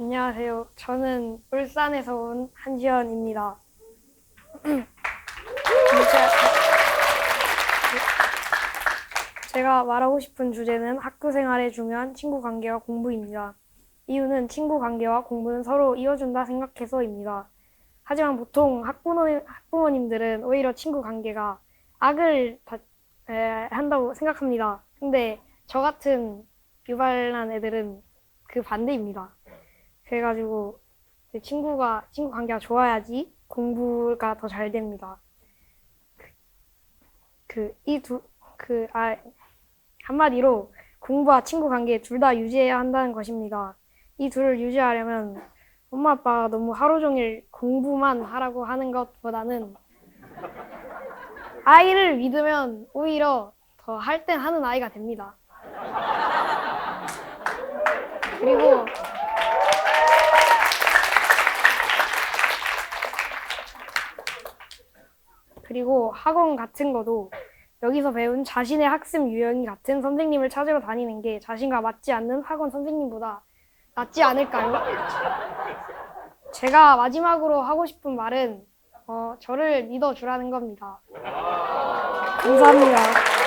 안녕하세요. 저는 울산에서 온 한지연입니다. 제가 말하고 싶은 주제는 학교 생활에 중요한 친구 관계와 공부입니다. 이유는 친구 관계와 공부는 서로 이어준다 생각해서입니다. 하지만 보통 학부모, 학부모님들은 오히려 친구 관계가 악을 다- 에, 한다고 생각합니다. 근데 저 같은 유발난 애들은 그 반대입니다. 그래가지고 제 친구가 친구 관계가 좋아야지 공부가 더 잘 됩니다. 그 이 두 그 아 한마디로 공부와 친구 관계 둘 다 유지해야 한다는 것입니다. 이 둘을 유지하려면 엄마 아빠가 너무 하루 종일 공부만 하라고 하는 것보다는 아이를 믿으면 오히려 더 할 땐 하는 아이가 됩니다. 그리고 그리고 학원 같은 거도 여기서 배운 자신의 학습 유형이 같은 선생님을 찾으러 다니는 게 자신과 맞지 않는 학원 선생님보다 낫지 않을까요? 제가 마지막으로 하고 싶은 말은 어, 저를 믿어주라는 겁니다. 감사합니다.